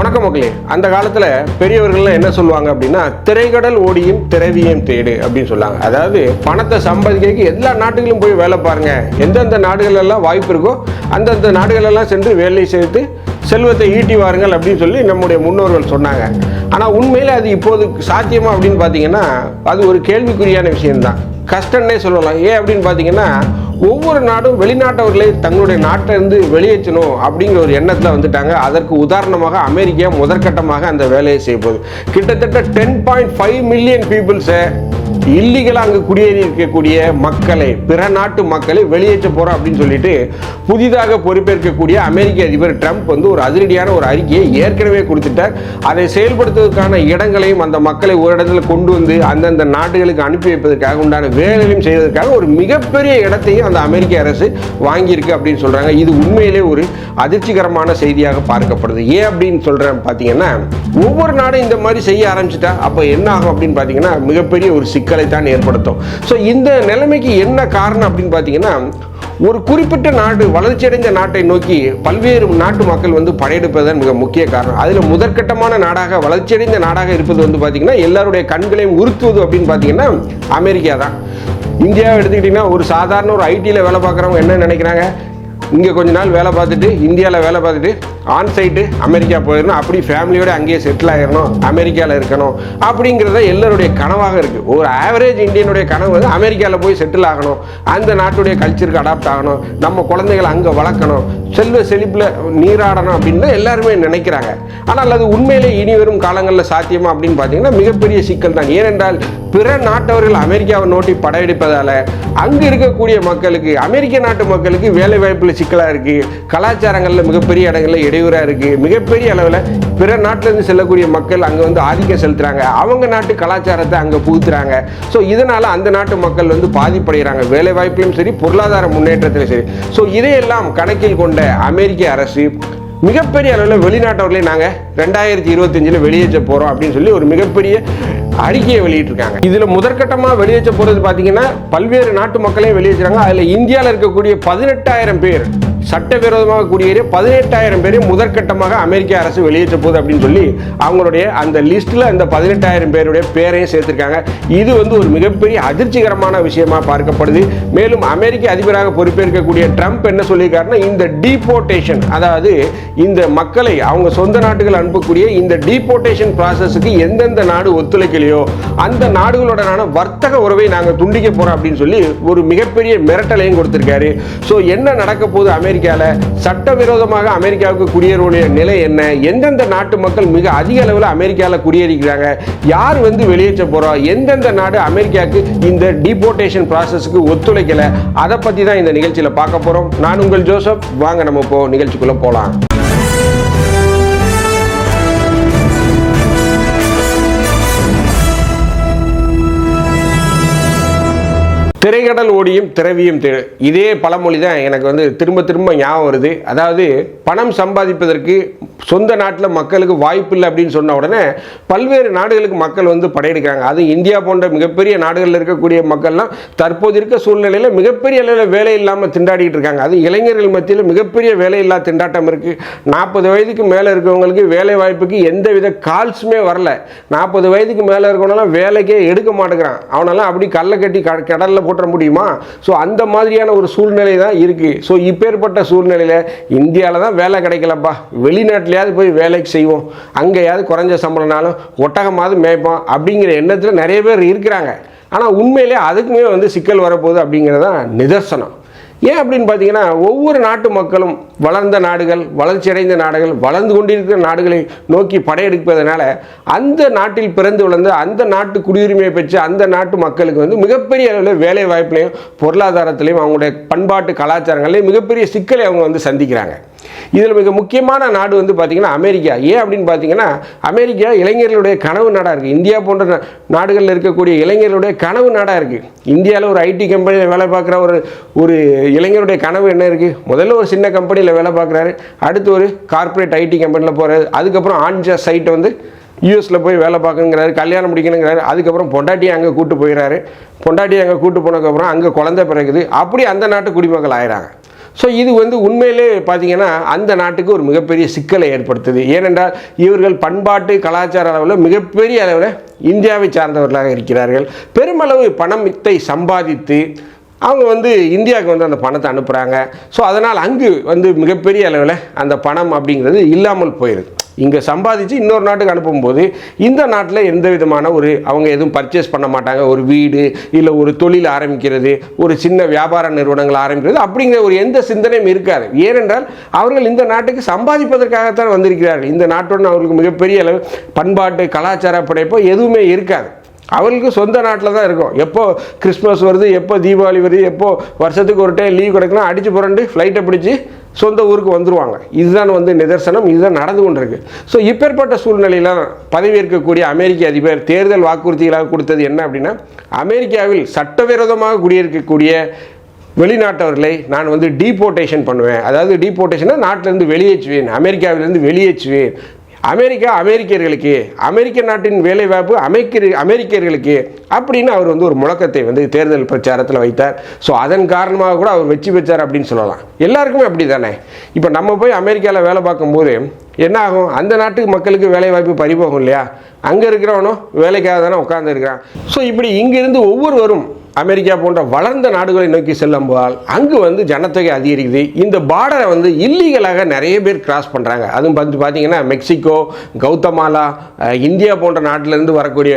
வணக்கம் மக்களே. அந்த காலத்தில் பெரியவர்கள்லாம் என்ன சொல்லுவாங்க அப்படின்னா திரைக்கடல் ஓடியும் திரவியம் தேடு அப்படின்னு சொல்லுவாங்க அதாவது பணத்தை சம்பாதிக்க எல்லா நாட்டுகளும் போய் வேலை பாருங்க. எந்தெந்த நாடுகளெல்லாம் வாய்ப்பு இருக்கோ அந்தந்த நாடுகளெல்லாம் சென்று வேலை செய்து செல்வத்தை ஈட்டி வாருங்கள் அப்படின்னு சொல்லி நம்முடைய முன்னோர்கள் சொன்னாங்க. ஆனால் உண்மையில் அது இப்போது சாத்தியமா அப்படின்னு பார்த்தீங்கன்னா அது ஒரு கேள்விக்குறியான விஷயம்தான். கஷ்டம்னே சொல்லலாம். ஏன் அப்படின்னு பார்த்தீங்கன்னா ஒவ்வொரு நாடும் வெளிநாட்டவர்களை தங்களுடைய நாட்டிலிருந்து வெளியேற்றணும் அப்படிங்கிற ஒரு எண்ணத்தில் வந்துட்டாங்க. அதற்கு உதாரணமாக அமெரிக்கா முதற்கட்டமாக அந்த வேலையை செய்ய போகுது. கிட்டத்தட்ட டென் பாயிண்ட் ஃபைவ் மில்லியன் பீப்புள்ஸை இல்லீகலாக அங்கே குடியேறி இருக்கக்கூடிய மக்களை பிற நாட்டு மக்களை வெளியேற்ற போகிறோம் அப்படின்னு சொல்லிட்டு புதிதாக பொறுப்பேற்கக்கூடிய அமெரிக்க அதிபர் ட்ரம்ப் வந்து ஒரு அதிரடியான ஒரு அறிக்கையை ஏற்கனவே கொடுத்துட்டார். அதை செயல்படுத்துவதற்கான இடங்களையும் அந்த மக்களை ஒரு இடத்துல கொண்டு வந்து அந்தந்த நாடுகளுக்கு அனுப்பி வைப்பதற்காக உண்டான வேலையும் செய்வதற்காக ஒரு மிகப்பெரிய இடத்தையும் அந்த அமெரிக்க அரசு வாங்கியிருக்கு அப்படின்னு சொல்கிறாங்க இது உண்மையிலே ஒரு அதிர்ச்சிகரமான செய்தியாக பார்க்கப்படுது. ஏன் அப்படின்னு சொல்கிறேன் பார்த்தீங்கன்னா ஒவ்வொரு நாடும் இந்த மாதிரி செய்ய ஆரம்பிச்சிட்டா அப்போ என்ன ஆகும் அப்படின்னு பார்த்தீங்கன்னா மிகப்பெரிய ஒரு சிக்கல் தான் ஏற்படுத்தும். ஸோ இந்த நிலைமைக்கு என்ன காரணம் அப்படின்னு பார்த்தீங்கன்னா ஒரு குறிப்பிட்ட நாடு வளர்ச்சியடைந்த நாட்டை நோக்கி பல்வேறு நாட்டு மக்கள் வந்து படையெடுப்பதுதான் மிக முக்கிய காரணம். அதில் முதற்கட்டமான நாடாக வளர்ச்சியடைந்த நாடாக இருப்பது வந்து பார்த்தீங்கன்னா எல்லாருடைய கண்களையும் உறுத்துவது அப்படின்னு பார்த்தீங்கன்னா அமெரிக்கா தான். இந்தியாவை எடுத்துக்கிட்டிங்கன்னா ஒரு சாதாரண ஒரு ஐடியில் வேலை பார்க்குறவங்க என்ன நினைக்கிறாங்க? இங்கே கொஞ்ச நாள் வேலை பார்த்துட்டு இந்தியாவில் வேலை பார்த்துட்டு ஆன் சைட்டு அமெரிக்கா போயிடணும். அப்படி ஃபேமிலியோடு அங்கேயே செட்டில் ஆகிடணும் அமெரிக்காவில் இருக்கணும். அப்படிங்கிறத எல்லாருடைய கனவாக இருக்குது ஒரு ஆவரேஜ் இந்தியனுடைய கனவு வந்து அமெரிக்காவில் போய் செட்டில் ஆகணும். அந்த நாட்டுடைய கல்ச்சருக்கு அடாப்ட் ஆகணும். நம்ம குழந்தைகளை அங்கே வளர்க்கணும். செல்வ செழிப்பில் நீராடணும் அப்படின்னு தான் எல்லாருமே நினைக்கிறாங்க. ஆனால் அது உண்மையிலே இனி வரும் காலங்களில் சாத்தியமா அப்படின்னு பார்த்தீங்கன்னா மிகப்பெரிய சிக்கல் தான். ஏனென்றால் பிற நாட்டவர்கள் அமெரிக்காவை நோட்டி படையெடுப்பதால் அங்கே இருக்கக்கூடிய மக்களுக்கு அமெரிக்க நாட்டு மக்களுக்கு வேலை வாய்ப்பில் சிக்கலாக இருக்குது கலாச்சாரங்களில் மிகப்பெரிய இடங்களில் இடையூறாக இருக்குது மிகப்பெரிய அளவில் பிற நாட்டிலேருந்து செல்லக்கூடிய மக்கள் அங்கே வந்து ஆதிக்கம் செலுத்துகிறாங்க அவங்க நாட்டு கலாச்சாரத்தை அங்கே புகுத்துறாங்க. ஸோ இதனால் அந்த நாட்டு மக்கள் வந்து பாதிப்படைகிறாங்க வேலை வாய்ப்பிலும் சரி பொருளாதார முன்னேற்றத்திலும் சரி. ஸோ இதையெல்லாம் கணக்கில் கொண்ட அமெரிக்க அரசு மிகப்பெரிய அளவில் வெளிநாட்டவர்களே நாங்கள் ரெண்டாயிரத்தி இருபத்தஞ்சில் வெளியேற்ற போகிறோம் அப்படின்னு சொல்லி ஒரு மிகப்பெரிய அறிக்கையை வெளியிட்டிருக்காங்க. இதில் முதற்கட்டமாக வெளியேற்ற போகிறது பார்த்தீங்கன்னா பல்வேறு நாட்டு மக்களையும் வெளியேற்றுறாங்க. அதில் இந்தியாவில் இருக்கக்கூடிய பதினெட்டாயிரம் பேர் சட்டவிரோதமாக குடியேறிய பதினெட்டாயிரம் பேரை முதற்கட்டமாக அமெரிக்க அரசு வெளியேற்ற போகுது அப்படின்னு சொல்லி அவங்களுடைய அந்த லிஸ்ட்டில் அந்த பதினெட்டாயிரம் பேருடைய பேரையும் சேர்த்திருக்காங்க. இது வந்து ஒரு மிகப்பெரிய அதிர்ச்சிகரமான விஷயமா பார்க்கப்படுது. மேலும் அமெரிக்க அதிபராக பொறுப்பேற்கக்கூடிய ட்ரம்ப் என்ன சொல்லியிருக்காருன்னா இந்த டீபோர்டேஷன் அதாவது இந்த மக்களை அவங்க சொந்த நாட்டுகள் அனுப்பக்கூடிய இந்த டீபோர்டேஷன் ப்ராசஸுக்கு எந்தெந்த நாடு ஒத்துழைக்கலையோ அந்த நாடுகளுடனான வர்த்தக உறவை நாங்கள் துண்டிக்க போகிறோம் அப்படின்னு சொல்லி ஒரு மிகப்பெரிய மிரட்டலையும் கொடுத்துருக்காரு. ஸோ என்ன நடக்க போகுது அமெரிக்காவில் சட்டவிரோதமாக அமெரிக்காவுக்கு குடியேறுடைய நிலை என்ன? எந்தெந்த நாட்டு மக்கள் மிக அதிக அளவில் அமெரிக்காவில் குடியேறிக்கிறாங்க? யார் வந்து வெளியேற்ற போகிறோம் எந்தெந்த நாடு அமெரிக்காவுக்கு இந்த டிபோர்டேஷன் ப்ராசஸ்க்கு ஒத்துழைக்கலை? அதை பற்றி தான் இந்த நிகழ்ச்சியில் பார்க்க போகிறோம் நான் உங்கள் ஜோசப். வாங்க நம்ம இப்போ நிகழ்ச்சிக்குள்ளே போகலாம் திரைகடல் ஓடியும் திரவியும் தேடு இதே பழமொழி தான் எனக்கு வந்து திரும்ப திரும்ப ஞாபகம் வருது. அதாவது பணம் சம்பாதிப்பதற்கு சொந்த நாட்டில் மக்களுக்கு வாய்ப்பு இல்லை அப்படின்னு சொன்ன உடனே பல்வேறு நாடுகளுக்கு மக்கள் வந்து படையெடுக்கிறாங்க. அதுவும் இந்தியா போன்ற மிகப்பெரிய நாடுகளில் இருக்கக்கூடிய மக்கள்லாம் தற்போது இருக்க சூழ்நிலையில் மிகப்பெரிய அளவில் வேலை இல்லாமல் திண்டாடிட்டு இருக்காங்க. அது இளைஞர்கள் மத்தியில் மிகப்பெரிய வேலையில்லா திண்டாட்டம் இருக்குது நாற்பது வயதுக்கு மேலே இருக்கவங்களுக்கு வேலை வாய்ப்புக்கு எந்த வித கால்ஸுமே வரல. நாற்பது வயதுக்கு மேலே இருக்கவனெல்லாம் வேலைக்கே எடுக்க மாட்டேங்கிறான். அவனெல்லாம் அப்படி கல்லை கட்டி கடலில் போற்ற முடியுமா? ஸோ அந்த மாதிரியான ஒரு சூழ்நிலை தான் இருக்குது ஸோ இப்பேற்பட்ட சூழ்நிலையில் இந்தியாவில் தான் வேலை கிடைக்கலப்பா. வெளிநாட்டிலையாவது போய் வேலைக்கு செய்வோம். அங்கேயாவது குறைஞ்ச சம்பளம்னாலும் ஒட்டகமாவது மேய்ப்போம் அப்படிங்கிற எண்ணத்தில் நிறைய பேர் இருக்கிறாங்க. ஆனால் உண்மையிலே அதுக்குமே வந்து சிக்கல் வரப்போகுது அப்படிங்கிறது தான் நிதர்சனம். ஏன் அப்படின்னு பார்த்தீங்கன்னா ஒவ்வொரு நாட்டு மக்களும் வளர்ந்த நாடுகள் வளர்ச்சியடைந்த நாடுகள் வளர்ந்து கொண்டிருக்கிற நாடுகளை நோக்கி படையெடுப்பதனால அந்த நாட்டில் பிறந்து வளர்ந்து அந்த நாட்டு குடியுரிமையை பெற்ற அந்த நாட்டு மக்களுக்கு வந்து மிகப்பெரிய அளவில் வேலை வாய்ப்புலையும் பொருளாதாரத்திலையும் அவங்களுடைய பண்பாட்டு கலாச்சாரங்களையும் மிகப்பெரிய சிக்கலை அவங்க வந்து சந்திக்கிறாங்க. இதில் மிக முக்கியமான நாடு வந்து பார்த்திங்கன்னா அமெரிக்கா. ஏன் அப்படின்னு பார்த்தீங்கன்னா அமெரிக்கா இளைஞர்களுடைய கனவு நாடாக இருக்குது இந்தியா போன்ற நாடுகளில் இருக்கக்கூடிய இளைஞர்களுடைய கனவு நாடாக இருக்குது இந்தியாவில் ஒரு ஐடி கம்பெனியில் வேலை பார்க்குற ஒரு ஒரு இளைஞருடைய கனவு என்ன இருக்குது முதல்ல ஒரு சின்ன கம்பெனியில் வேலை பார்க்குறாரு. அடுத்து ஒரு கார்ப்பரேட் ஐடி கம்பெனியில் போகிறாரு அதுக்கப்புறம் ஆன்ஜா சைட்டை வந்து யூஎஸில் போய் வேலை பார்க்கணுங்கிறாரு. கல்யாணம் முடிக்கணுங்கிறாரு. அதுக்கப்புறம் பொண்டாட்டியை அங்கே கூட்டு போயிடறாரு பொண்டாட்டியை அங்கே கூட்டு போனதுக்கப்புறம் அங்கே குழந்தை பிறகுது அப்படி அந்த நாட்டு குடிமக்கள் ஆயிறாங்க. ஸோ இது வந்து உண்மையிலே பார்த்தீங்கன்னா அந்த நாட்டுக்கு ஒரு மிகப்பெரிய சிக்கலை ஏற்படுத்துது. ஏனென்றால் இவர்கள் பண்பாட்டு கலாச்சார அளவில் மிகப்பெரிய அளவில் இந்தியாவை சார்ந்தவர்களாக இருக்கிறார்கள். பெருமளவு பணத்தை சம்பாதித்து அவங்க வந்து இந்தியாவுக்கு வந்து அந்த பணத்தை அனுப்புகிறாங்க ஸோ அதனால் அங்கு வந்து மிகப்பெரிய அளவில் அந்த பணம் அப்படிங்கிறது இல்லாமல் போயிடுது இங்கே சம்பாதிச்சு இன்னொரு நாட்டுக்கு அனுப்பும்போது இந்த நாட்டில் எந்த விதமான ஒரு அவங்க எதுவும் பர்ச்சேஸ் பண்ண மாட்டாங்க. ஒரு வீடு இல்லை ஒரு தொழில் ஆரம்பிக்கிறது ஒரு சின்ன வியாபார நிறுவனங்கள் ஆரம்பிக்கிறது அப்படிங்கிற ஒரு எந்த சிந்தனையும் இருக்காது. ஏனென்றால் அவர்கள் இந்த நாட்டுக்கு சம்பாதிப்பதற்காகத்தான் வந்திருக்கிறார்கள். இந்த நாட்டுடன் அவர்களுக்கு மிகப்பெரிய அளவு பண்பாட்டு கலாச்சார படைப்போ எதுவுமே இருக்காது. அவர்களுக்கு சொந்த நாட்டில் தான் இருக்கும். எப்போ கிறிஸ்மஸ் வருது எப்போ தீபாவளி வருது எப்போ வருஷத்துக்கு ஒரு டைம் லீவ் கிடைக்குன்னா அடிச்சு புரண்டு ஃப்ளைட்டை பிடிச்சி சொந்த ஊருக்கு வந்துருவாங்க. இதுதான் வந்து நிதர்சனம் இதுதான் நடந்து கொண்டிருக்கு. ஸோ இப்பேற்பட்ட சூழ்நிலையில் பதவியேற்கக்கூடிய அமெரிக்க அதிபர் தேர்தல் வாக்குறுதிகளாக கொடுத்தது என்ன அப்படின்னா அமெரிக்காவில் சட்டவிரோதமாக குடியிருக்கக்கூடிய வெளிநாட்டவர்களை நான் வந்து டீபோர்டேஷன் பண்ணுவேன். அதாவது டீபோர்டேஷனாக நாட்டிலேருந்து வெளியேற்றுவேன் அமெரிக்காவிலேருந்து வெளியேற்றுவேன். அமெரிக்கா அமெரிக்கர்களுக்கு அமெரிக்க நாட்டின் வேலைவாய்ப்பு அமெரிக்க அமெரிக்கர்களுக்கு அப்படின்னு அவர் வந்து ஒரு முழக்கத்தை வந்து தேர்தல் பிரச்சாரத்தில் வைத்தார். ஸோ அதன் காரணமாக கூட அவர் வெற்றி பெற்றார் அப்படின்னு சொல்லலாம். எல்லாருக்குமே அப்படி தானே இப்போ நம்ம போய் அமெரிக்காவில் வேலை பார்க்கும்போது என்ன ஆகும்? அந்த நாட்டு மக்களுக்கு வேலைவாய்ப்பு பறிபோகும் இல்லையா? அங்கே இருக்கிறவனும் வேலைக்காக தானே உட்காந்துருக்கிறான் ஸோ இப்படி இங்கிருந்து ஒவ்வொருவரும் அமெரிக்கா போன்ற வளர்ந்த நாடுகளை நோக்கி செல்லும்போதால் அங்கு வந்து ஜனத்தொகை அதிகரிக்குது. இந்த பார்டரை வந்து இல்லீகலாக நிறைய பேர் கிராஸ் பண்ணுறாங்க அதுவும் வந்து பார்த்தீங்கன்னா மெக்சிகோ கௌதமாலா இந்தியா போன்ற நாட்டிலேருந்து வரக்கூடிய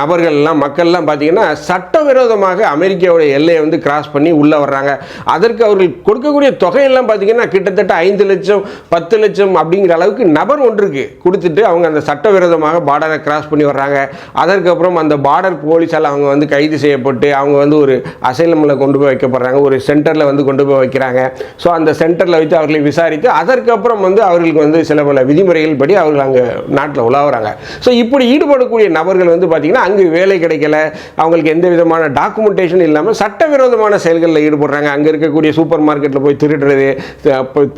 நபர்கள் எல்லாம் மக்கள்லாம் பார்த்தீங்கன்னா சட்டவிரோதமாக அமெரிக்காவுடைய எல்லையை வந்து கிராஸ் பண்ணி உள்ளே வர்றாங்க. அதற்கு அவர்கள் கொடுக்கக்கூடிய தொகையெல்லாம் பார்த்தீங்கன்னா கிட்டத்தட்ட ஐந்து லட்சம் பத்து லட்சம் அப்படிங்கிற அளவுக்கு நபர் ஒன்றுக்கு கொடுத்துட்டு அவங்க அந்த சட்டவிரோதமாக பார்டரை கிராஸ் பண்ணி வர்றாங்க. அதற்கப்புறம் அந்த பார்டர் போலீஸால் அவங்க வந்து கைது செய்யப்பட்டு அவங்க வந்து ஒரு அசைலமில் கொண்டு போய் வைக்கப்படுறாங்க ஒரு சென்டரில் வந்து கொண்டு போய் வைக்கிறாங்க. ஸோ அந்த சென்டரில் வைத்து அவர்களை விசாரித்து அதற்கப்புறம் வந்து அவர்களுக்கு வந்து சில பல விதிமுறைகள் படி அவர்கள் அங்கே நாட்டில் உலாவுறாங்க. ஸோ இப்படி ஈடுபடக்கூடிய நபர்கள் வந்து பார்த்திங்கன்னா அங்கே வேலை கிடைக்கல அவங்களுக்கு எந்த விதமான டாக்குமெண்டேஷன் இல்லாமல் சட்டவிரோதமான செயல்களில் ஈடுபடுறாங்க. அங்கே இருக்கக்கூடிய சூப்பர் மார்க்கெட்டில் போய் திருடுறது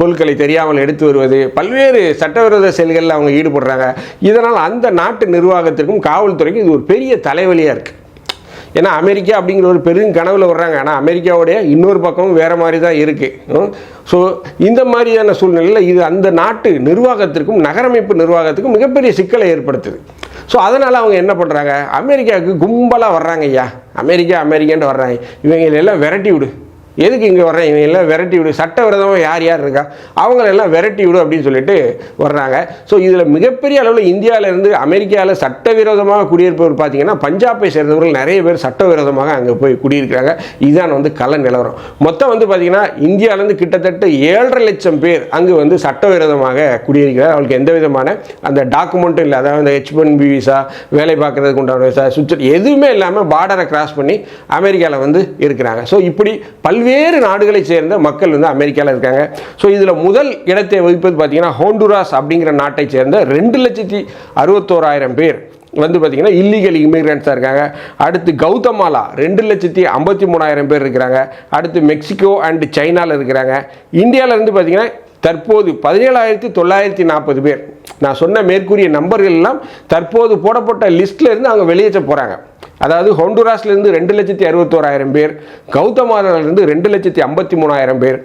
பொருட்களை தெரியாமல் எடுத்து வருவது பல்வேறு சட்டவிரோத செயல்களில் அவங்க ஈடுபடுறாங்க. இதனால் அந்த நாட்டு நிர்வாகத்திற்கும் காவல்துறைக்கும் இது ஒரு பெரிய தலைவலியாக இருக்குது ஏன்னா அமெரிக்கா அப்படிங்கிற ஒரு பெரும் கனவில் வர்றாங்க. ஆனால் அமெரிக்காவுடைய இன்னொரு பக்கமும் வேறு மாதிரி தான் இருக்குது ஸோ இந்த மாதிரியான சூழ்நிலையில் இது அந்த நாட்டு நிர்வாகத்திற்கும் நகரமைப்பு நிர்வாகத்துக்கும் மிகப்பெரிய சிக்கலை ஏற்படுத்துது. ஸோ அதனால் அவங்க என்ன பண்ணுறாங்க அமெரிக்காவுக்கு கும்பலாக வர்றாங்க ஐயா. அமெரிக்கா அமெரிக்கான்ட்டு வர்றாங்க. இவங்க எல்லாம் விரட்டி விடு. எதுக்கு இங்கே வர்றேன்? இவங்க எல்லாம் விரட்டி விடு. சட்டவிரோதமாக யார் யார் இருக்கா? அவங்களெல்லாம் விரட்டி விடு அப்படின்னு சொல்லிட்டு வர்றாங்க. ஸோ இதில் மிகப்பெரிய அளவில் இந்தியாவிலேருந்து அமெரிக்காவில் சட்டவிரோதமாக குடியிருப்பவர் பார்த்தீங்கன்னா பஞ்சாபை சேர்ந்தவர்கள் நிறைய பேர் சட்டவிரோதமாக அங்கே போய் குடியிருக்கிறாங்க. இதுதான் வந்து கள நிலவரம். மொத்தம் வந்து பார்த்தீங்கன்னா இந்தியாவிலேருந்து கிட்டத்தட்ட ஏழரை லட்சம் பேர் அங்கே வந்து சட்டவிரோதமாக குடியிருக்கிறார். அவளுக்கு எந்த விதமான அந்த டாக்குமெண்ட்டும் இல்லை. அதாவது அந்த ஹெச் ஒன் பி விசா வேலை பார்க்கறதுக்கு உண்டான விசா சுவிட்சர் எதுவுமே இல்லாமல் பார்டரை கிராஸ் பண்ணி அமெரிக்காவில் வந்து இருக்கிறாங்க. ஸோ இப்படி பல்வேறு நாடுகளை சேர்ந்த மக்கள் வந்து அமெரிக்காவில் இருக்காங்க. ஸோ இதில் முதல் இடத்தை வகிப்பது பார்த்தீங்கன்னா ஹோண்டுராஸ் அப்படிங்கிற நாட்டை சேர்ந்த ரெண்டு லட்சத்தி அறுபத்தோராயிரம் பேர் வந்து பார்த்தீங்கன்னா இல்லீகல் இமிக்ரெண்ட்ஸாக இருக்காங்க. அடுத்து கௌதமாலா ரெண்டு லட்சத்தி ஐம்பத்தி மூணாயிரம் பேர் இருக்கிறாங்க. அடுத்து மெக்சிகோ அண்ட் சைனாவில் இருக்கிறாங்க. இந்தியாவில் இருந்து பார்த்தீங்கன்னா தற்போது பதினேழாயிரத்தி தொள்ளாயிரத்தி நாற்பது பேர். நான் சொன்ன மேற்கூறிய நம்பர்கள் எல்லாம் தற்போது போடப்பட்ட லிஸ்ட்டில் இருந்து அவங்க வெளியேற்ற போகிறாங்க அதாவது ஹொண்டுராஸ்லேருந்து ரெண்டு லட்சத்தி அறுபத்தோராயிரம் பேர் கௌதமாலாலேருந்து ரெண்டு லட்சத்தி ஐம்பத்தி மூணாயிரம் பேர்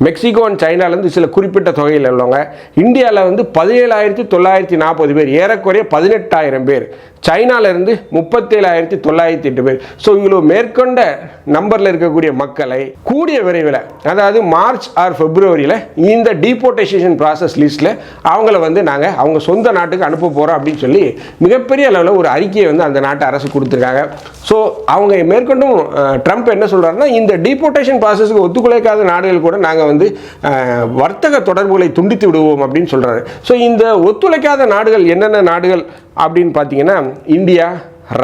மெக்சிகோ அண்ட் சைனாலேருந்து சில குறிப்பிட்ட தொகையில் உள்ளவங்க இந்தியாவில் வந்து பதினேழாயிரத்தி தொள்ளாயிரத்தி நாற்பது பேர் ஏறக்குறைய பதினெட்டாயிரம் பேர் சைனாலேருந்து முப்பத்தேழாயிரத்தி தொள்ளாயிரத்தி எட்டு பேர். ஸோ இவ்வளோ மேற்கொண்ட நம்பரில் இருக்கக்கூடிய மக்களை கூடிய விரைவில் அதாவது மார்ச் ஆர் பிப்ரவரியில் இந்த டீபோர்டேஷன் ப்ராசஸ் லிஸ்ட்டில் அவங்கள வந்து நாங்கள் அவங்க சொந்த நாட்டுக்கு அனுப்ப போகிறோம் அப்படின்னு சொல்லி மிகப்பெரிய அளவில் ஒரு அறிக்கையை வந்து அந்த நாட்டு அரசு கொடுத்துருக்காங்க. ஸோ அவங்க மேற்கொண்டும் ட்ரம்ப் என்ன சொல்கிறாருன்னா இந்த டீபோர்டேஷன் ப்ராசஸ்க்கு ஒத்துழைக்காத நாடுகள் கூட நாங்கள் வந்து வர்த்தக தொடர்புகளை துண்டித்து விடுவோம் அப்படின்னு சொல்கிறாரு ஸோ இந்த ஒத்துழைக்காத நாடுகள் என்னென்ன நாடுகள் அப்படின்னு பார்த்தீங்கன்னா India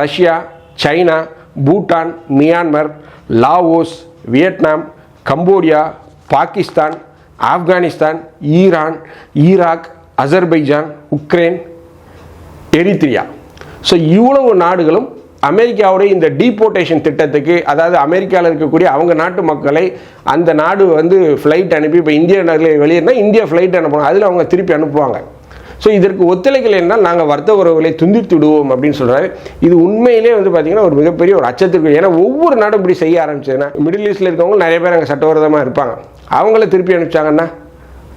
Russia China Bhutan Myanmar Laos Vietnam Cambodia Pakistan Afghanistan Iran Iraq Azerbaijan Ukraine Eritrea. So இவ்வளவு நாடுகளும் அமெரிக்காவுடைய இந்த டீபோர்டேஷன் திட்டத்துக்கு அதாவது அமெரிக்காவில் இருக்கக்கூடிய அவங்க நாட்டு மக்களை அந்த நாடு வந்து ஃப்ளைட் அனுப்பி இப்போ இந்திய நாட்டில் வெளியேறினா இந்தியா ஃப்ளைட் அனுப்பணும். அதில் அவங்க திருப்பி அனுப்புவாங்க. ஸோ இதற்கு ஒத்துழைக்கலை என்றால் நாங்கள் வர்த்தக உறவுகளை துண்டித்து விடுவோம் அப்படின்னு சொல்கிறாரு இது உண்மையிலே வந்து பார்த்தீங்கன்னா ஒரு மிகப்பெரிய ஒரு அச்சத்திற்கு ஏன்னா ஒவ்வொரு நாடும் இப்படி செய்ய ஆரம்பிச்சதுன்னா மிடில் ஈஸ்டில் இருக்கவங்க நிறைய பேர் அங்கே சட்டவிரோதமாக இருப்பாங்க. அவங்கள திருப்பி அனுப்பிச்சாங்கன்னா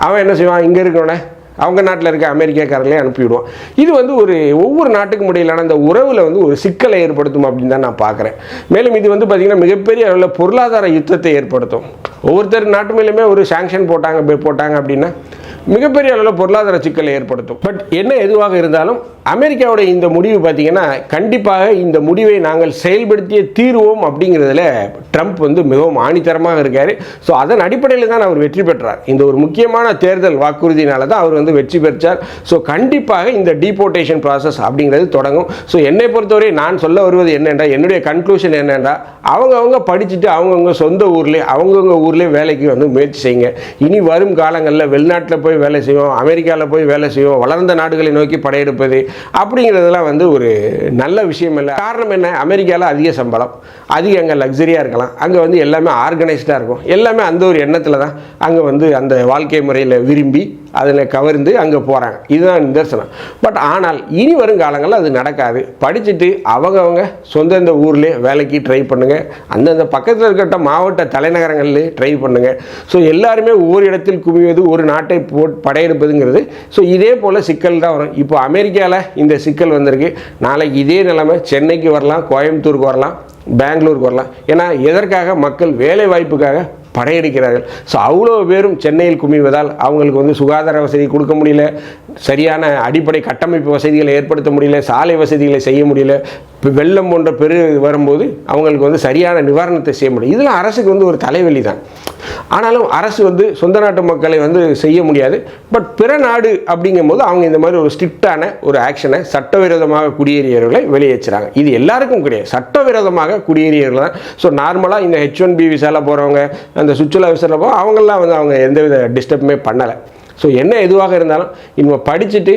அவன் என்ன செய்வான்? இங்கே இருக்கவனே அவங்க நாட்டில் இருக்க அமெரிக்காக்காரர்களே அனுப்பிவிடுவோம் இது வந்து ஒரு ஒவ்வொரு நாட்டுக்கும் இடையிலான அந்த உறவில் வந்து ஒரு சிக்கலை ஏற்படுத்தும் அப்படின்னு தான் நான் பார்க்குறேன் மேலும் இது வந்து பார்த்திங்கன்னா மிகப்பெரிய அளவில் பொருளாதார யுத்தத்தை ஏற்படுத்தும். ஒவ்வொருத்தர் நாட்டு மேலுமே ஒரு சாங்ஷன் போட்டாங்க போட்டாங்க அப்படின்னா மிகப்பெரிய அளவில் பொருளாதார சிக்கலை ஏற்படுத்தும். பட் என்ன எதுவாக இருந்தாலும் அமெரிக்காவோட இந்த முடிவு பார்த்தீங்கன்னா கண்டிப்பாக இந்த முடிவை நாங்கள் செயல்படுத்திய தீர்வோம் அப்படிங்கிறதுல ட்ரம்ப் வந்து மிகவும் ஆணித்தரமாக இருக்கார். ஸோ அதன் அடிப்படையில் தான் அவர் வெற்றி பெற்றார். இந்த ஒரு முக்கியமான தேர்தல் வாக்குறுதினால தான் அவர் வந்து வெற்றி பெற்றார். ஸோ கண்டிப்பாக இந்த டீபோர்டேஷன் ப்ராசஸ் அப்படிங்கிறது தொடங்கும். ஸோ என்னை பொறுத்தவரை நான் சொல்ல வருவது என்னென்றா என்னுடைய கன்க்ளூஷன் என்னென்றா அவங்கவுங்க படிச்சுட்டு அவங்கவுங்க சொந்த ஊர்லேயே அவங்கவுங்க ஊர்லேயே வேலைக்கு வந்து முயற்சி செய்யுங்க. இனி வரும் காலங்களில் வெளிநாட்டில் போய் வேலை செய்வோம் அமெரிக்காவில் போய் வேலை செய்வோம் வளர்ந்த நாடுகளை நோக்கி படையெடுப்பது அப்படிங்கிறதெல்லாம் வந்து ஒரு நல்ல விஷயம் இல்லை. காரணம் என்ன? அமெரிக்காவில் அதிக சம்பளம் அதிக அங்கே லக்ஸரியாக இருக்கலாம். அங்கே வந்து எல்லாமே ஆர்கனைஸ்டாக இருக்கும். எல்லாமே அந்த ஒரு எண்ணத்தில் தான் அங்கே வந்து அந்த வாழ்க்கை முறையில் விரும்பி அதில் கவர்ந்து அங்கே போகிறாங்க இதுதான் நிதர்சனம். பட் ஆனால் இனி வரும் காலங்களில் அது நடக்காது. படிச்சுட்டு அவங்கவங்க சொந்த இந்த ஊர்லேயே வேலைக்கு ட்ரை பண்ணுங்கள் அந்தந்த பக்கத்தில் இருக்கிற மாவட்ட தலைநகரங்கள்லேயே ட்ரை பண்ணுங்கள் ஸோ எல்லாருமே ஒவ்வொரு இடத்தில் குவிவது ஒரு நாட்டை போ படையெடுப்பதுங்கிறது. ஸோ இதே போல் சிக்கல் தான் வரும். இப்போ அமெரிக்காவில் இந்த சிக்கல் வந்திருக்கு. நாளைக்கு இதே நிலைமை சென்னைக்கு வரலாம் கோயம்புத்தூருக்கு வரலாம் பெங்களூருக்கு வரலாம். ஏன்னா எதற்காக? மக்கள் வேலை வாய்ப்புக்காக படையெடுக்கிறார்கள். ஸோ அவ்வளோ பேரும் சென்னையில் குமிவதால் அவங்களுக்கு வந்து சுகாதார வசதி கொடுக்க முடியல. சரியான அடிப்படை கட்டமைப்பு வசதிகளை ஏற்படுத்த முடியல. சாலை வசதிகளை செய்ய முடியல. இப்போ வெள்ளம் போன்ற பெரு வரும்போது அவங்களுக்கு வந்து சரியான நிவாரணத்தை செய்ய முடியும் இதெல்லாம் அரசுக்கு வந்து ஒரு தலைவலி தான். ஆனாலும் அரசு வந்து சொந்த நாட்டு மக்களை வந்து செய்ய முடியாது. பட் பிற நாடு அப்படிங்கும்போது அவங்க இந்த மாதிரி ஒரு ஸ்ட்ரிக்டான ஒரு ஆக்ஷனை சட்டவிரோதமாக குடியேறியவர்களை வெளியேற்றுறாங்க. இது எல்லாருக்கும் கிடையாது. சட்டவிரோதமாக குடியேறியவர்கள் தான். ஸோ நார்மலாக இந்த ஹெச் ஒன் பி விசாவில் போகிறவங்க அந்த சுற்றுலா விசாரில் போக அவங்கெல்லாம் வந்து அவங்க எந்தவித டிஸ்டர்புமே பண்ணலை. ஸோ என்ன எதுவாக இருந்தாலும் இவங்க படிச்சுட்டு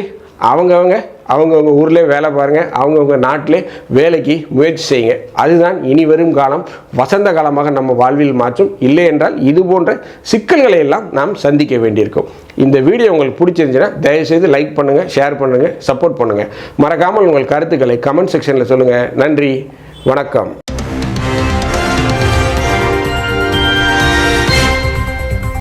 அவங்கவங்க அவங்கவுங்க ஊர்லேயே வேலை பாருங்கள் அவங்கவுங்க நாட்டிலே வேலைக்கு முயற்சி செய்யுங்க. அதுதான் இனி வரும் காலம். வசந்த காலமாக நம்ம வாழ்வில் மாற்றும் இல்லை என்றால் இது போன்ற சிக்கல்களை எல்லாம் நாம் சந்திக்க வேண்டியிருக்கும். இந்த வீடியோ உங்களுக்கு பிடிச்சிருந்துச்சுன்னா தயவுசெய்து லைக் பண்ணுங்கள் ஷேர் பண்ணுங்கள் சப்போர்ட் பண்ணுங்கள் மறக்காமல் உங்கள் கருத்துக்களை கமெண்ட் செக்ஷனில் சொல்லுங்கள் நன்றி வணக்கம்.